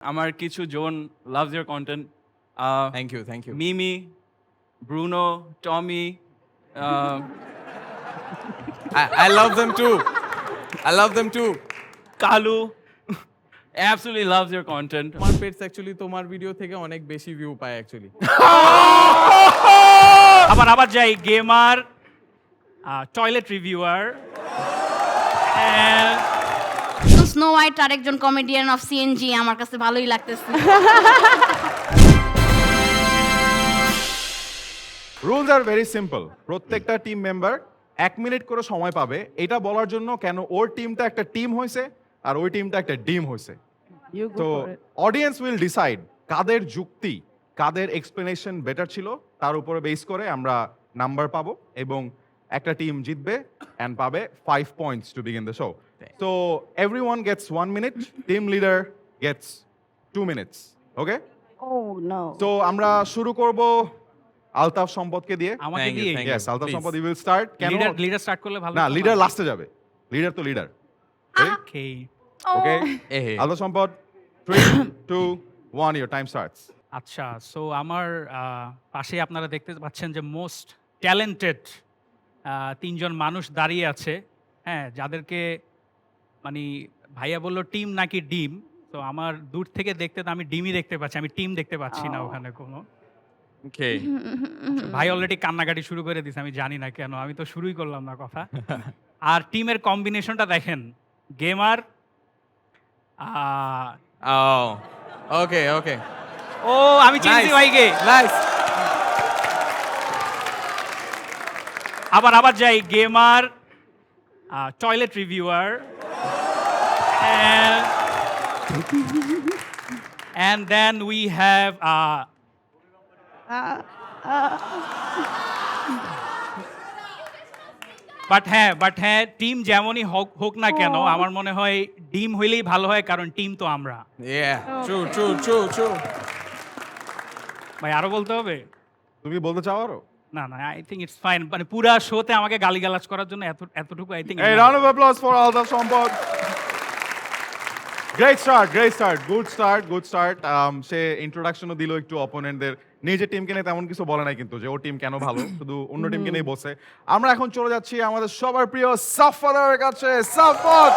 আমার কিছু Jon loves your content thank you thank you Mimi Bruno Tommy I love them too. I love them too. Kalu absolutely loves your content তোমার pets actually তোমার video থেকে অনেক বেশি view পায় actually আবার আবার যাই gamer toilet reviewer snow white আরেকজন কমেডিয়ান অফ সিএনজি আমার কাছে ভালোই লাগতেছে। রুলস আর ভেরি সিম্পল প্রত্যেকটা টিম মেম্বার এক মিনিট করে সময় পাবে। এটা বলার জন্য কেন ওর টিমটা একটা টিম হয়েছে আর ওই টিমটা একটা ডিম হয়েছে। তো অডিয়েন্স উইল ডিসাইড কাদের যুক্তি কাদের এক্সপ্লেনেশন বেটার ছিল তার উপরে বেস করে আমরা নাম্বার পাবো এবং একটা টিম জিতবে অ্যান্ড পাবে five points to begin the show তো every one gets one minute team leader gets two minutes okay Oh no. তো আমরা শুরু করব আলতাফ সম্পদকে দিয়ে। আমাকে Thank you, দিয়ে thank yes Altaf please. Sampad you will start কেন? লিডার লিডার স্টার্ট করলে ভালো না হতো লিডার লাস্টে যাবে। লিডার তো লিডার ওকে ওকে এ আলতাফ সম্পদ 3 2 1 ইওর টাইম স্টার্টস আচ্ছা সো আমার আহ, পাশে আপনারা দেখতে পাচ্ছেন যে মোস্ট ট্যালেন্টেড তিনজন মানুষ দাঁড়িয়ে আছে। হ্যাঁ যাদেরকে মানে ভাইয়া বলল টিম নাকি ডিম? তো আমার দূর থেকে দেখতে তো আমি ডিমই দেখতে পাচ্ছি আমি টিম দেখতে পাচ্ছি না ওখানে কোনো। ওকে। ভাই অলরেডি কান্নাকাটি শুরু করে দিছে আমি জানি না কেন আমি তো শুরুই করলাম না কথা। আর টিমের কম্বিনেশনটা দেখেন গেমার ও ওকে ওকে। ও আমি চিনছি ভাইকে। নাইস আবার আবার যাই gamer toilet reviewer and and then we have uh, but হ্যাঁ বাট হ্যাঁ টিম যেমনই হোক হোক না কেন আমার মনে হয় ডিম হইলেই ভালো হয় কারণ টিম তো আমরা। ভাই আরও বলতে হবে? তুমি বলতে চাও আরও? না না আই থিঙ্ক ইটস ফাইন মানে পুরা শোতে আমাকে গালিগালাজ করার জন্য এত এতটুকু আই এই round of applause for Altaf Sampad great start great start good start good start Um, say ইন্ট্রোডাকশনও দিল একটু অপোনেন্টদের নিজের টিমকে নিয়ে তেমন কিছু বলে নাই কিন্তু যে ওর টিম কেন ভালো? শুধু অন্য টিমকে নিয়ে বসে। আমরা এখন চলে যাচ্ছি আমাদের সবার প্রিয় সাফারের কাছে। সাফার!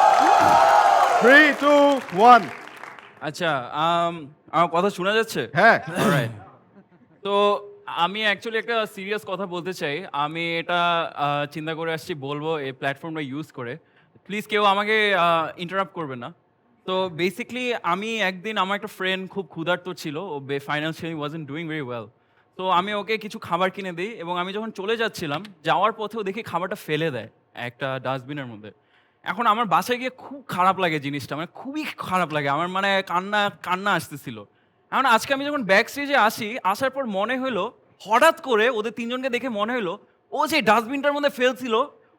থ্রি টু ওয়ান আচ্ছা um, আমার কথা শোনা যাচ্ছে? হ্যাঁ. তো আমি অ্যাকচুয়ালি একটা সিরিয়াস কথা বলতে চাই। আমি এটা চিন্তা করে আসছি বলব এই প্ল্যাটফর্মটা ইউজ করে। প্লিজ কেউ আমাকে ইন্টারাপ্ট করবে না। তো বেসিকলি আমি একদিন আমার একটা ফ্রেন্ড খুব ক্ষুধার্ত ছিল ও financially was in doing very well তো আমি ওকে কিছু খাবার কিনে দিই এবং আমি যখন চলে যাচ্ছিলাম যাওয়ার পথেও দেখি খাবারটা ফেলে দেয় একটা ডাস্টবিনের মধ্যে। এখন আমার বাসায় গিয়ে খুব খারাপ লাগে জিনিসটা মানে খুবই খারাপ লাগে আমার মানে কান্না কান্না আসতেছিল। এখন আজকে আমি যখন ব্যাক স্টেজে আসি আসার পর মনে হলো হঠাৎ করে ওদের তিনজনকে দেখে মনে হলো ও যে ডাস্টবিনটার মধ্যে ফেলছিল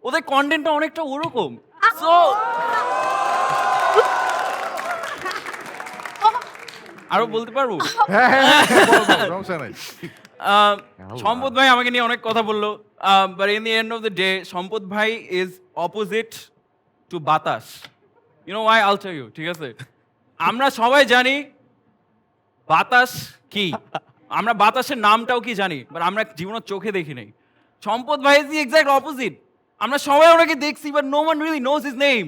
ওদের কন্টেন্টটা অনেকটা ওরকম। সো আরও বলতে পারব? হ্যাঁ হ্যাঁ, সমস্যা নাই। সম্পদ ভাই আমাকে নিয়ে অনেক কথা বলল। But in the end of the day Sampad ভাই ইজ অপোজিট টু বাতাস। You know why I'll tell you ঠিক আছে? আমরা সবাই জানি বাতাস কি। আমরা বাতাসের নামটাও কি জানি বাট আমরা জীবনের চোখে দেখি নাই। সম্পদ ভাই ইজ দি এক্সাক্ট অপোজিট আমরা সবাই ওনাকে দেখছি but no one really knows his name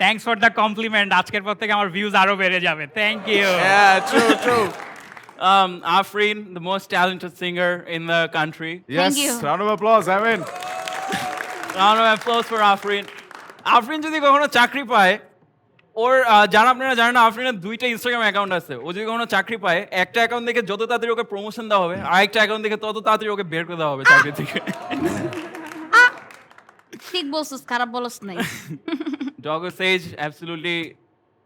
thanks for the compliment আজকের পর থেকে আমার ভিউজ আরও বেড়ে যাবে। Thank you yeah true true Um, Afrin, the most talented singer in the country. Yes you. Round of applause Amin round of applause for Afrin Afrin যদি কখনো চাকরি পায় ওর যারা আপনারা জানেন না আফরিনের দুইটা ইনস্টাগ্রাম অ্যাকাউন্ট আছে। ও যদি কখনো চাকরি পায় একটা অ্যাকাউন্ট থেকে যত তাড়াতাড়ি ওকে প্রমোশন দেওয়া হবে আর একটা অ্যাকাউন্ট থেকে তত তাড়াতাড়ি ওকে বের করে দেওয়া হবে চাকরি থেকে। ঠিক বলছিস খারাপ বলস নাই। Doggo Sage, absolutely.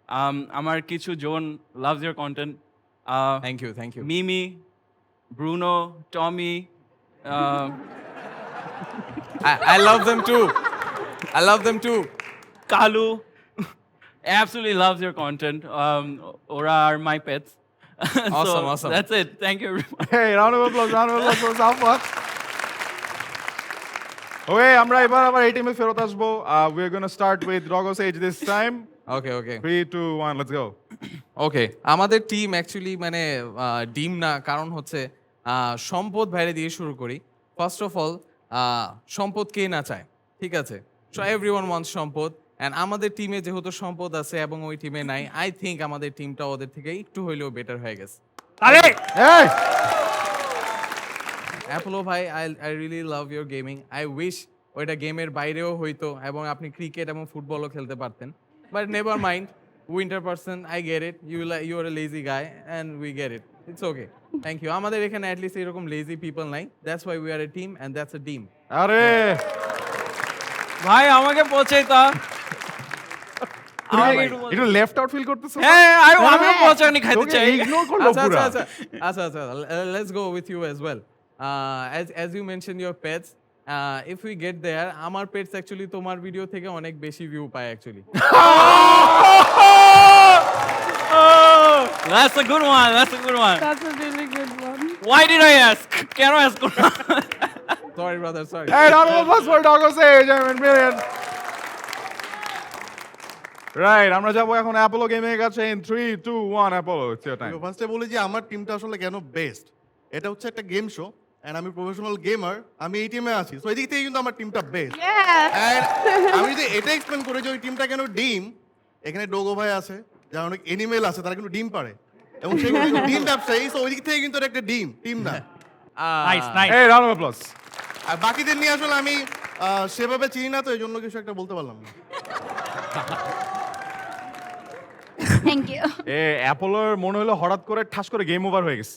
Um, Amar Kichu Joan loves your content. Uh, Thank you, thank you. Mimi, Bruno, Tommy. Uh, I, I love them too. I love them too. Kalu absolutely loves your content. Um, Ora are my pets. Awesome, awesome. That's it. Thank you, everyone. Hey, round of applause, round of applause for Southwest. ওকে আমরা এবার আবার এই টিমে ফেরত আসব। We are gonna start with rogues as this time okay okay 3 2 1 let's go okay আমাদের team actually মানে ডিম না কারণ হচ্ছে আহ, সম্পদ বাইরে দিয়ে শুরু করি। ফার্স্ট অফ অল সম্পদ কে না চায়? ঠিক আছে? So every one wants Sampad and আমাদের টিমে যেহেতু সম্পদ আছে এবং ওই টিমে নাই আই থিঙ্ক আমাদের টিমটা ওদের থেকে একটু হইলেও বেটার হয়ে গেছে। আরে! এই অ্যাপোলো ভাই I I really love your gaming I wish ওইটা গেমের বাইরেও হইতো এবং আপনি ক্রিকেট এবং ফুটবলও খেলতে পারতেন। But never mind winter person I get it you lie you are a lazy guy and we get it it's okay thank you আমাদের এখানে অ্যাটলিস্ট এরকম লেজি পিপল নাই। That's why we are a team and that's a team আরে! ভাই আমাকে পৌঁছাই তা একটু একটু লেফট আউট ফিল করতেছো? হ্যাঁ আমি আমিও পৌঁছানি খাইতে চাই। ইগনোর করল আচ্ছা পুরো। আচ্ছা আচ্ছা আচ্ছা আচ্ছা let's go with you as well as as you mention your pets if we get there আমার পেটস অ্যাকচুয়ালি তোমার ভিডিও থেকে অনেক বেশি ভিউ পায় actually That's a good one. That's a good one. That's a really good one. Why did I ask? কেন ask করলাম? Sorry brother sorry Hey, round of applause for Dogos Age. I mean, brilliant. Right, আমরা যাব এখন Apollo গেমের কাছে in 3 2 1 Apollo it's your time ফার্স্টে বলি যে আমার টিমটা আসলে কেন বেস্ট এটা হচ্ছে একটা গেম শো এন্ড আমি প্রফেশনাল গেমার আমি এই টিমে আছি। সো এদিক থেকে কিন্তু আমার টিমটা বেস্ট Yes. আমি যদি এটা এক্সপ্লেন করি যে ওই টিমটা কেন ডিম এখানে ডোগো ভাই আছে যারা অনেক এনিমেল আছে তারা কিন্তু ডিম পারে। এবং সেগুলো কিন্তু ডিম ব্যবসায়ী সো ওই দিক থেকে কিন্তু একটা ডিম টিম না। নাইস নাইস এই রাউন্ড অফ অ্যাপ্লজ আর বাকিদের নিয়ে আসলে আমি সেভাবে চিনি না তো এই জন্য কিছু একটা বলতে পারলাম না। থ্যাংক ইউ এ অ্যাপোলোর মনে হলো হঠাৎ করে ঠাস করে গেম ওভার হয়ে গেছে।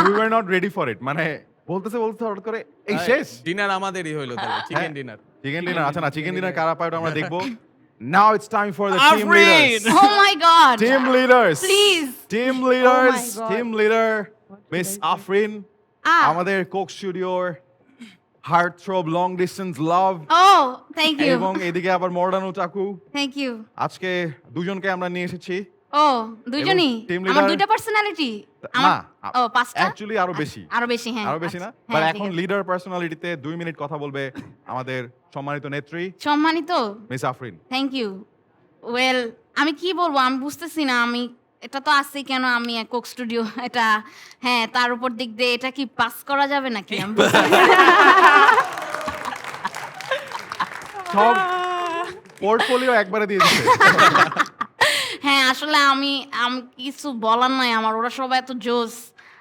We were not ready for it মানে বলতেছে বলতে হঠাৎ করে এই শেষ? ডিনার আমাদেরই হইল তাহলে চিকেন হ্যাঁ। ডিনার চিকেন ডিনার আচ্ছা না চিকেন ডিনার কারা পায় আমরা দেখব। Now it's time for the team Afrin! Leaders oh my god team leaders please team leaders God. Team leader miss Afrin ah আমাদের কোক স্টুডিওর heartthrob long distance love ও thank you এবং এদিকে আবার মর্ডানো চাকু। থ্যাংক ইউ আজকে দুজনকে আমরা নিয়ে এসেছি। ও team আমার দুইটা পার্সোনালিটি না ও পাঁচটা? অ্যাকচুয়ালি আরও বেশি। আরও বেশি হ্যাঁ আরও বেশি না? আচ্ছা, বাট হ্যাঁ, এখন লিডার পার্সোনালিটিতে দুই মিনিট কথা বলবে আমাদের সম্মানিত নেত্রী সম্মানিত? Miss Afrin. Thank you well আমি কি বলব? আমি বুঝতেছি না আমি এটা তো আছে কেন আমি কোক স্টুডিও এটা হ্যাঁ তার উপর দিক দিয়ে এটা কি পাস করা যাবে নাকি? আমি সব পোর্টফোলিও একবারে দিয়ে দিচ্ছে হ্যাঁ আসলে আমি আমি কিছু বলার নাই আমার ওরা সবাই এত জোস।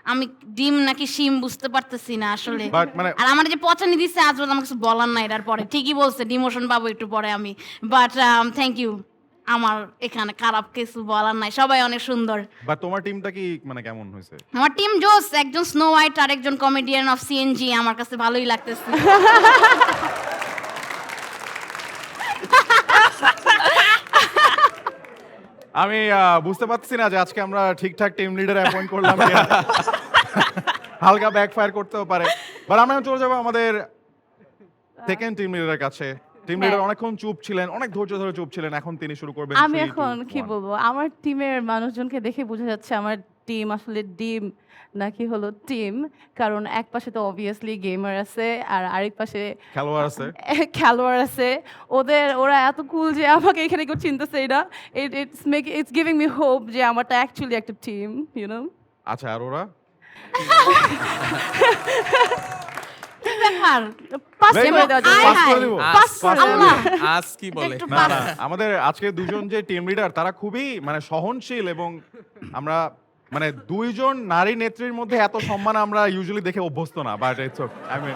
আমি ডিম নাকি শিম বুঝতে পারতেছি না আসলে। মানে- আর আমার যে পচানি দিচ্ছে আজ আমার কিছু বলার নাই এটার পরে ঠিকই বলছে ডিমোশন পাবো একটু পরে আমি। বাট থ্যাংক ইউ আমার এখানে খারাপ কিছু বলার নাই। সবাই অনেক সুন্দর। বা তোমার টিমটা কি মানে কেমন হয়েছে? আমার টিম জোস একজন স্নো হোয়াইট আর একজন কমেডিয়ান অফ সিএনজি আমার কাছে ভালোই লাগতেছে। আমি বুঝতে পারছি না যে আজকে আমরা ঠিকঠাক টিম লিডার অ্যাপয়েন্ট করলাম। হালকা ব্যাকফায়ার করতেও পারে। বাট আমরা চলে যাব আমাদের সেকেন্ড টিম লিডারের কাছে। টিম লিডার অনেকক্ষণ চুপ ছিলেন অনেক ধৈর্য ধরে চুপ ছিলেন এখন তিনি শুরু করবেন আমি এখন কি বলব? আমার টিমের মানুষজনকে দেখে বোঝা যাচ্ছে আমার টিম আসলে ডিম নাকি হলো টিম কারণ এক পাশে তো অবভিয়াসলি গেমার আছে আর আরেক পাশে খেলোয়াড় আছে। খেলোয়াড় আছে। ওদের ওরা এত কুল যে আমাকে এখানে কেউ চিনতেছে এটা it it's make it's giving me hope যে আমারটা অ্যাকচুয়ালি একটা টিম ইউ নো আচ্ছা আর ওরা? ব্যাপার পাস করে good. দেওয়া আয় যাবে Pass হায়। করে দিব। পাস আল্লাহ। আজ কি বলে না না আমাদের আজকে দুজন যে টিম লিডার তারা খুবই মানে সহনশীল এবং আমরা মানে দুইজন নারী নেত্রীর মধ্যে এত সম্মান আমরা ইউজুয়ালি দেখে অভ্যস্ত না but it's I mean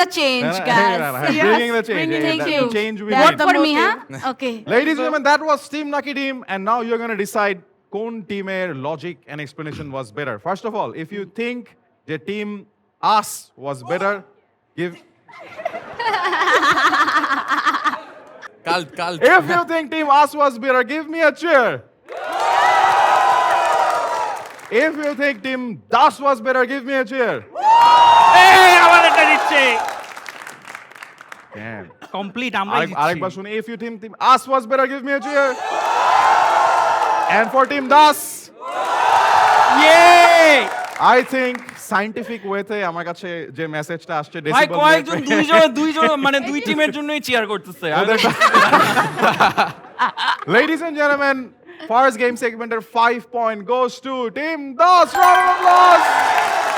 the change the change we Vote for me, huh? Okay. Ladies and gentlemen, that was Team Lucky Team, and now you're going to decide কোন টিমের logic and explanation was better. First of all, if you think the team us was better, give. Cult cult If you think team us was better, give me a cheer. If you think team das was better, give me a cheer. এই আমাদেরটা দিচ্ছে Damn. Complete আমরা আরেক- আরেকবার শুনি if you think team us was better, give me a cheer. And for team das, ইয়ে I think scientific ওয়েতে আমার কাছে যে মেসেজটা আসছে ভাই কয়েকজন দুইজন দুইজন মানে দুই টিমের জন্যই চিয়ার করতেছে Ladies and gentlemen, first game segment 5 point goes to Team Das. Round of applause.